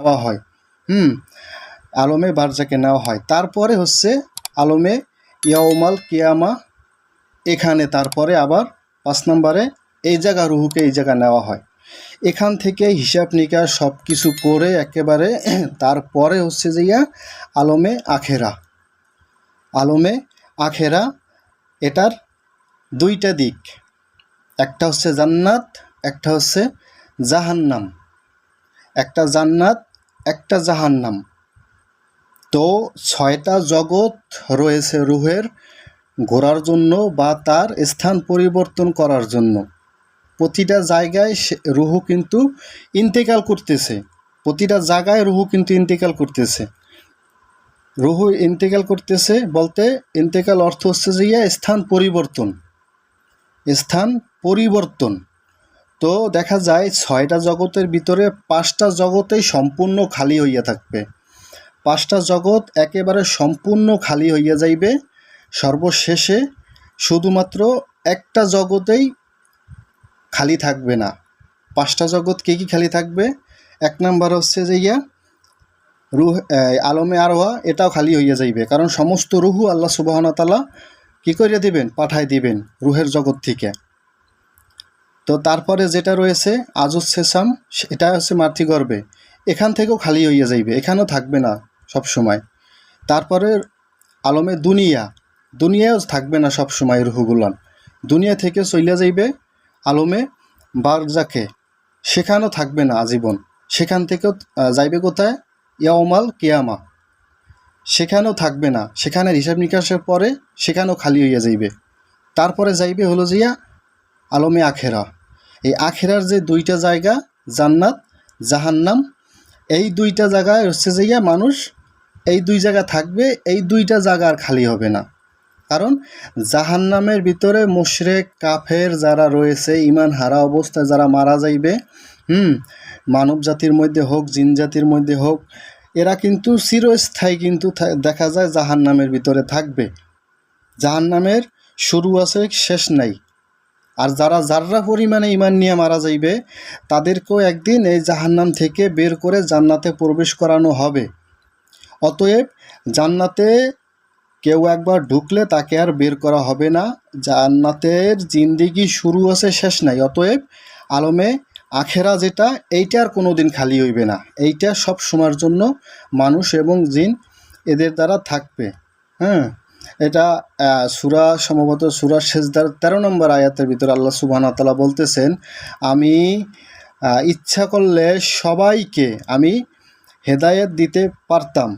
নেওয়া হয়। হুম, আলমে বারজাকে নেওয়া হয়। তারপরে হচ্ছে আলমে ইয়াউমাল কিয়ামা, এখানে তারপরে আবার পাঁচ নম্বরে এই জায়গা রুহুকে এই জায়গা নেওয়া হয়। এখান থেকে হিসাব নিকাশ সব কিছু করে একেবারে তারপরে হচ্ছে যে ইয়া, আলমে আখেরা। আলমে আখেরা, এটার দুইটা দিক। একটা হচ্ছে জান্নাত, একটা হচ্ছে জাহান্নাম। একটা জান্নাত একটা জাহান্নাম। তো ছয়টা জগৎ রয়েছে রুহের ঘোরার জন্য বা তার স্থান পরিবর্তন করার জন্য। প্রতিটা জায়গায় রুহু কিন্তু ইন্তেকাল করতেছে। প্রতিটা জায়গায় রুহু কিন্তু ইন্তেকাল করতেছে। রুহু ইন্তেকাল করতেছে বলতে ইন্তেকাল অর্থ হচ্ছে যে স্থান পরিবর্তন। স্থান পরিবর্তন। তো দেখা যায় ছয়টা জগতের ভিতরে পাঁচটা জগতেই সম্পূর্ণ খালি হইয়া থাকবে। পাঁচটা জগৎ একেবারে সম্পূর্ণ খালি হইয়া যাইবে। সর্বশেষে শুধুমাত্র একটা জগতেই খালি থাকবে না। পাঁচটা জগৎ কে কি খালি থাকবে? এক নাম্বার হচ্ছে যে ইয়া, রুহ আলমে আরোহা, এটাও খালি হইয়া যাইবে। কারণ সমস্ত রুহু আল্লাহ সুবাহনা তালা কী করিয়া দিবেন? পাঠায় দিবেন রুহের জগৎ থেকে। তো তারপরে যেটা রয়েছে, আজুস সেসাম এটা হচ্ছে মাতৃগর্ভে এখান থেকেও খালি হইয়া যাইবে, এখানেও থাকবে না সব সময়। তারপরে আলমে দুনিয়া দুনিয়াও থাকবে না সব সময় রুহুগুলান। দুনিয়া থেকে চলিয়া যাইবে আলমে বারজাকে, সেখানেও থাকবে না আজীবন। সেখান থেকেও যাইবে কোথায়? ইয়াওমাল কিয়ামা। সেখানেও থাকবে না সেখানে হিসাব নিকাশের পরে সেখানেও খালি হইয়া যাইবে। তারপরে যাইবে হলো জিয়া আলমে আখেরা। এই আখেরার যে দুইটা জায়গা, জান্নাত, জাহান্নাম, এই দুইটা জায়গায় হচ্ছে যে মানুষ, এই দুই জায়গা থাকবে, এই দুইটা জায়গা আর খালি হবে না। কারণ জাহান্নামের ভিতরে মুশরেক, কাফের যারা রয়েছে ইমান হারা অবস্থায় যারা মারা যাইবে, হুম, মানব জাতির মধ্যে হোক, জিন জাতির মধ্যে হোক, এরা কিন্তু চিরস্থায়ী কিন্তু দেখা যায় জাহান্নামের ভিতরে থাকবে। জাহান্নামের শুরু আছে, শেষ নাই। আর যারা যাররা পরিমাণে ইমান নিয়ে মারা যাইবে, তাদেরকেও একদিন এই জাহান্নাম থেকে বের করে জান্নাতে প্রবেশ করানো হবে। অতএব জান্নাতে কেউ একবার ঢুকলে তাকে আর বের করা হবে না। জান্নাতের জিন্দিগি শুরু আছে, শেষ নাই। অতএব আলমে আখেরা যেটা, এইটা আর কোনো দিন খালি হইবে না। এইটা সব সময়ের জন্য মানুষ এবং জিন এদের দ্বারা থাকবে। হ্যাঁ? এটা সুরা সম্ভবত সুরা শেষদার তেরো নম্বর আয়াতের ভিতরে আল্লাহ সুবহান তালা বলতেছেন, আমি ইচ্ছা করলে সবাইকে আমি হেদায়েত দিতে পারতাম।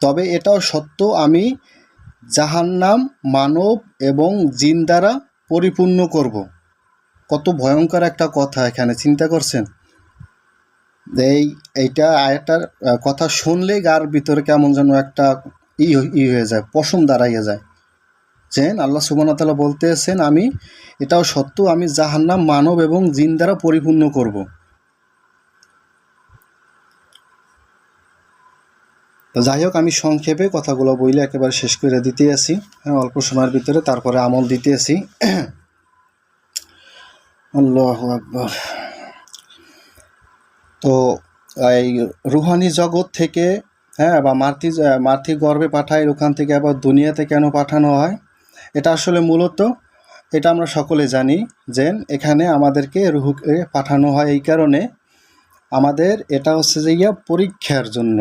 তবে এটাও সত্য, আমি জাহান্নাম, মানব এবং জিন দ্বারা পরিপূর্ণ করব। কত ভয়ঙ্কর একটা কথা এখানে, চিন্তা করছেন? এই, এইটা আয়াটার কথা শুনলেই গার ভিতরে কেমন যেন একটা ই ই হয়ে যায়, পশম দাঁড়াইয়া যায়। যেন আল্লাহ সুবান তালা বলতেছেন, আমি এটাও সত্য, আমি জাহান্নাম মানব এবং জিন দ্বারা পরিপূর্ণ করব। যাই হোক, আমি সংক্ষেপে কথাগুলো বইলে একেবারে শেষ করে দিতে আসি হ্যাঁ অল্প সময়ের ভিতরে তারপরে আমল দিতে আসি আল্লাহ আকবর। তো এই রুহানি জগৎ থেকে হ্যাঁ বা মাতৃ মাতৃ গর্ভে পাঠায় ওখান থেকে, আবার দুনিয়াতে কেন পাঠানো হয়? এটা আসলে মূলত, এটা আমরা সকলে জানি যে এখানে আমাদেরকে রুহুকে পাঠানো হয় এই কারণে। আমাদের এটা হচ্ছে যে ইয়া পরীক্ষার জন্য।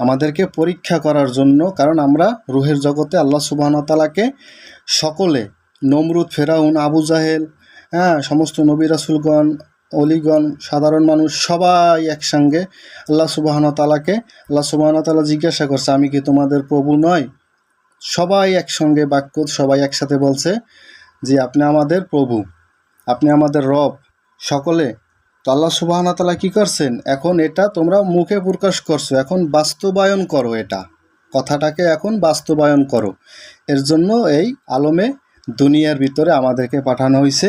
আমাদেরকে পরীক্ষা করার জন্য, কারণ আমরা রুহের জগতে আল্লাহ সুবাহন তালাকে সকলে, নমরুদ, ফেরাউন, আবু জাহেল হ্যাঁ সমস্ত নবী রাসুলগণ অলিগণ, সাধারণ মানুষ, সবাই একসঙ্গে আল্লাহ সুবাহন তালাকে আল্লাহ সুবাহন তালা জিজ্ঞাসা করছে, আমি কি তোমাদের প্রভু নয়? সবাই একসঙ্গে বাক্য সবাই একসাথে বলছে যে, আপনি আমাদের প্রভু, আপনি আমাদের রব, সকলে। তো আল্লাহ সুবাহন তালা কী করছেন? এখন এটা তোমরা মুখে প্রকাশ করছ, এখন বাস্তবায়ন করো এটা। কথাটাকে এখন বাস্তবায়ন করো। এর জন্য এই আলমে দুনিয়ার ভিতরে আমাদেরকে পাঠানো হয়েছে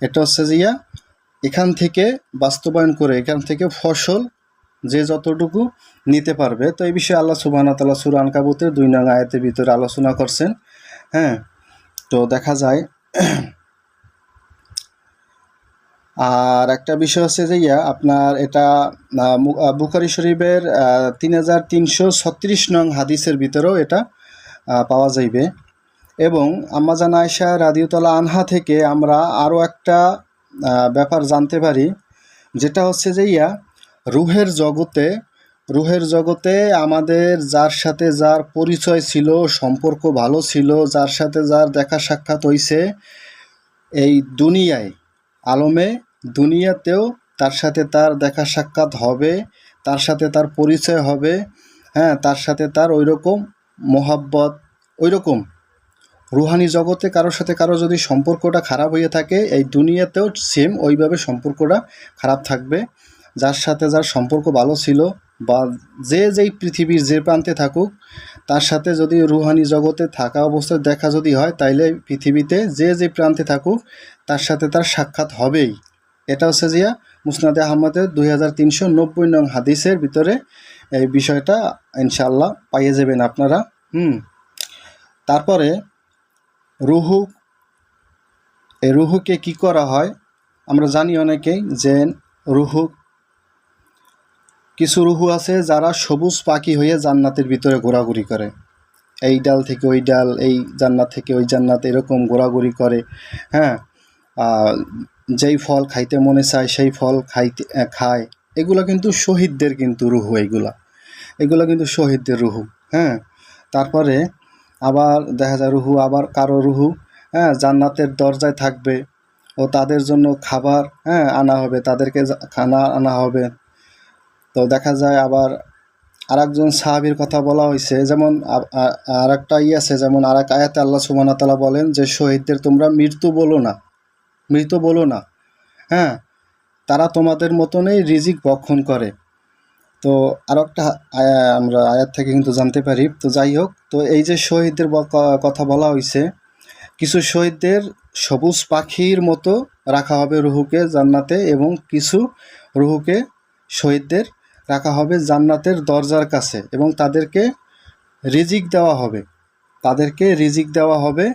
এটা হচ্ছে যে ইয়া এখান থেকে বাস্তবায়ন করে, এখান থেকে ফসল যে যতটুকু নিতে পারবে। তো এই বিষয়ে আল্লাহ সুবাহন তাল্লাহ সুরান কাবুতের দুই নং আয়াতের ভিতরে আলোচনা করছেন। হ্যাঁ তো দেখা যায়। আর একটা বিষয় হচ্ছে যে ইয়া, আপনার এটা বুখারি শরীফের তিন হাজার তিনশো ছত্রিশ নং হাদিসের ভিতরেও এটা পাওয়া যাইবে। এবং আম্মাজান আয়সা রাদিউতলা আনহা থেকে আমরা আরও একটা ব্যাপার জানতে পারি। যেটা হচ্ছে যে ইয়া, রুহের জগতে রুহের জগতে আমাদের যার সাথে যার পরিচয় ছিল, সম্পর্ক ভালো ছিল, যার সাথে যার দেখা সাক্ষাৎ হইছে, এই দুনিয়ায়, আলমে দুনিয়াতেও তার সাথে তার দেখা সাক্ষাৎ হবে, তার সাথে তার পরিচয় হবে হ্যাঁ তার সাথে তার ওই রকম মোহাব্বত ওই রকম রুহানি জগতে কারোর সাথে কারও যদি সম্পর্কটা খারাপ হয়ে থাকে, এই দুনিয়াতেও সেম ওইভাবে সম্পর্কটা খারাপ থাকবে। যার সাথে যার সম্পর্ক ভালো ছিল বা যে যেই পৃথিবীর যে প্রান্তে থাকুক, তার সাথে যদি রুহানি জগতে থাকা অবস্থায় দেখা যদি হয়, তাইলে পৃথিবীতে যে যে প্রান্তে থাকুক, তার সাথে তার সাক্ষাৎ হবেই। এটা হচ্ছে জিয়া মুসনাদে আহমদের দুই হাজার তিনশো নব্বই নং হাদিসের ভিতরে এই বিষয়টা ইনশাল্লাহ পাইয়ে যাবেন আপনারা। হুম। তারপরে রুহু, এই রুহুকে কি করা হয়? আমরা জানি অনেকেই যে রুহু, কিছু রুহু আছে যারা সবুজ পাখি হয়ে জান্নাতের ভিতরে ঘোরাঘুরি করে। এই ডাল থেকে ওই ডাল, এই জান্নাত থেকে ওই জান্নাত, এরকম ঘোরাঘুরি করে হ্যাঁ? যেই ফল খাইতে মনে চায়, সেই ফল খাইতে খায়। এগুলো কিন্তু শহীদদের কিন্তু রুহু এইগুলা এগুলো কিন্তু শহীদদের রুহু হ্যাঁ? তারপরে আবার দেখা যায় রুহু, আবার কারও রুহু হ্যাঁ জান্নাতের দরজায় থাকবে ও তাদের জন্য খাবার হ্যাঁ আনা হবে, তাদেরকে খানা আনা হবে। তো দেখা যায় আবার আর একজন সাহাবির কথা বলা হয়েছে যেমন আর একটা ই আছে, যেমন আর এক আয়াতে আল্লাহ ওয়া বলেন যে, শহীদদের তোমরা মৃত্যু বলো না মৃত বলো না হ্যাঁ তারা তোমাদের মতনই রিজিক ভক্ষণ করে। তো আর একটা আমরা আয়াত থেকে কিন্তু জানতে পারি। তো যাই হোক, তো এই যে শহীদদের কথা বলা হয়েছে কিছু শহীদদের সবুজ পাখির মতো রাখা হবে রুহুকে জান্নাতে এবং কিছু রুহুকে শহীদদের রাখা হবে জান্নাতের দরজার কাছে এবং তাদেরকে রিজিক দেওয়া হবে। তাদেরকে রিজিক দেওয়া হবে।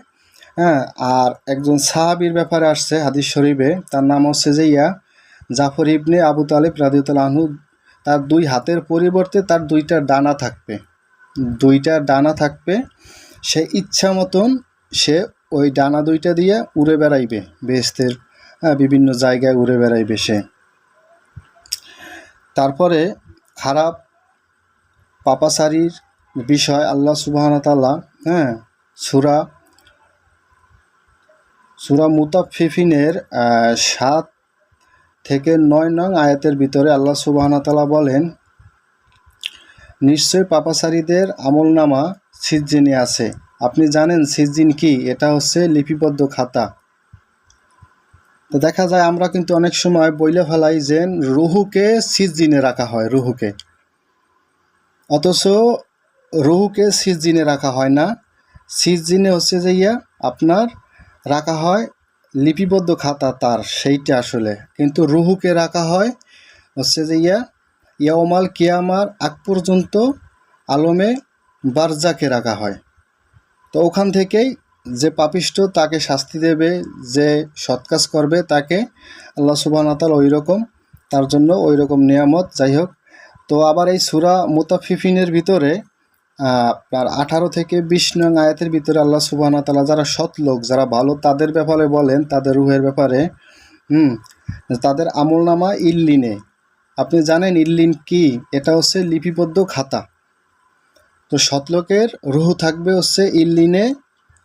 হ্যাঁ আর একজন সাহাবির ব্যাপারে আসছে হাদিস শরীফে, তার নাম হচ্ছে যে ইয়া জাফর ইবনে আবু তালেব রাদিউতাল আনহু। তার দুই হাতের পরিবর্তে তার দুইটা ডানা থাকবে। দুইটা ডানা থাকবে। সে ইচ্ছা মতন সে ওই ডানা দুইটা দিয়ে উড়ে বেড়াইবে। বেহেস্তের হ্যাঁ, বিভিন্ন জায়গায় উড়ে বেড়াইবে সে। তারপরে খারাপ পাপাসারির বিষয় আল্লাহ সুবাহতাল্লাহ হ্যাঁ সুরা সুরা মুতাফিফিনের সাত থেকে নয় নং আয়াতের ভিতরে আল্লাহ সুবাহতাল্লাহ বলেন, নিশ্চয় পাপাসারীদের আমলনামা সিজ্জিনে আছে। আপনি জানেন সিজ্জিন কি? এটা হচ্ছে লিপিবদ্ধ খাতা। তো দেখা যায় আমরা কিন্তু অনেক সময় বইলে ফেলাই যে রুহুকে সিজ্জিনে রাখা হয়, রুহুকে। অথচ রুহুকে সিজ্জিনে রাখা হয় না। সিজ্জিনে হচ্ছে যে ইয়া, আপনার রাখা হয় লিপিবদ্ধ খাতা তার, সেইটা আসলে। কিন্তু রুহুকে রাখা হয় হচ্ছে যে ইয়া, ইয়াওমাল কিয়ামার আগ পর্যন্ত আলমে বারজাকে রাখা হয়। তো ওখান থেকেই যে পাপিষ্ট তাকে শাস্তি দেবে, যে সৎ কাজ করবে, তাকে আল্লাহ সুবাহতাল ওই রকম তার জন্য ওই রকম নিয়ামত। যাই হোক, তো আবার এই সুরা মুতাফিফিনের ভিতরে আপনার আঠারো থেকে বিশ নং আয়াতের ভিতরে আল্লাহ সুবাহ তালা যারা সৎ লোক, যারা ভালো, তাদের ব্যাপারে বলেন, তাদের রুহের ব্যাপারে। হুম, তাদের আমলনামা ইল্লিনে। আপনি জানেন ইল্লিন কি? এটা হচ্ছে লিপিবদ্ধ খাতা। তো সৎলোকের রুহু থাকবে হচ্ছে ইল্লিনে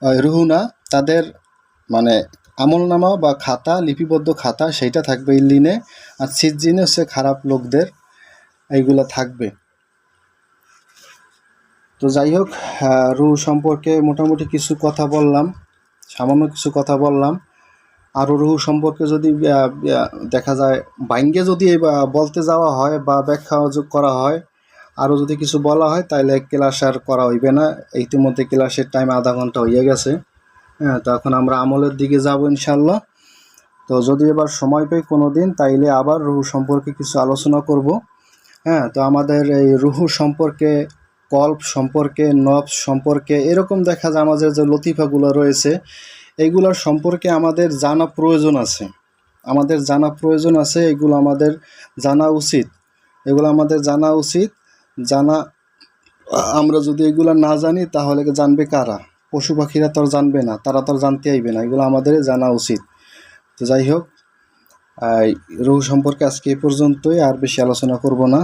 রুহু না, তাদের মানে আমলনামা বা খাতা, লিপিবদ্ধ খাতা, সেইটা থাকবে ইল্লিনে। আর সিজ্জিনে হচ্ছে খারাপ লোকদের, এইগুলো থাকবে। তো যাই হোক রুহ সম্পর্কে মোটামুটি কিছু কথা বললাম, সামান্য কিছু কথা বললাম। আরও রুহু সম্পর্কে যদি দেখা যায়, বাইঙ্গে যদি বলতে যাওয়া হয় বা ব্যাখ্যা করা হয়, আরও যদি কিছু বলা হয় তাহলে ক্লাস আর করা হইবে না। ইতিমধ্যে ক্লাসের টাইম আধা ঘণ্টা হয়ে গেছে। হ্যাঁ তো এখন আমরা আমলের দিকে যাব ইনশাল্লাহ তো যদি এবার সময় পাই কোনো দিন, তাইলে আবার রুহু সম্পর্কে কিছু আলোচনা করব। হ্যাঁ তো আমাদের এই রুহু সম্পর্কে কল্প সম্পর্কে, নবস সম্পর্কে, এরকম দেখা যায় আমাদের যে লতিফাগুলো রয়েছে এইগুলোর সম্পর্কে আমাদের জানা প্রয়োজন আছে। আমাদের জানা প্রয়োজন আছে, এগুলো আমাদের জানা উচিত। এগুলো আমাদের জানা উচিত, জানা, আমরা যদি এগুলো না জানি, তাহলে জানবে কারা? পশু পাখিরা তো জানবে না, তারা তো জানতে আইবে না, এগুলো আমাদের জানা উচিত। তো যাই হোক রুহু সম্পর্কে আজকে এই পর্যন্তই, আর বেশি আলোচনা করব না।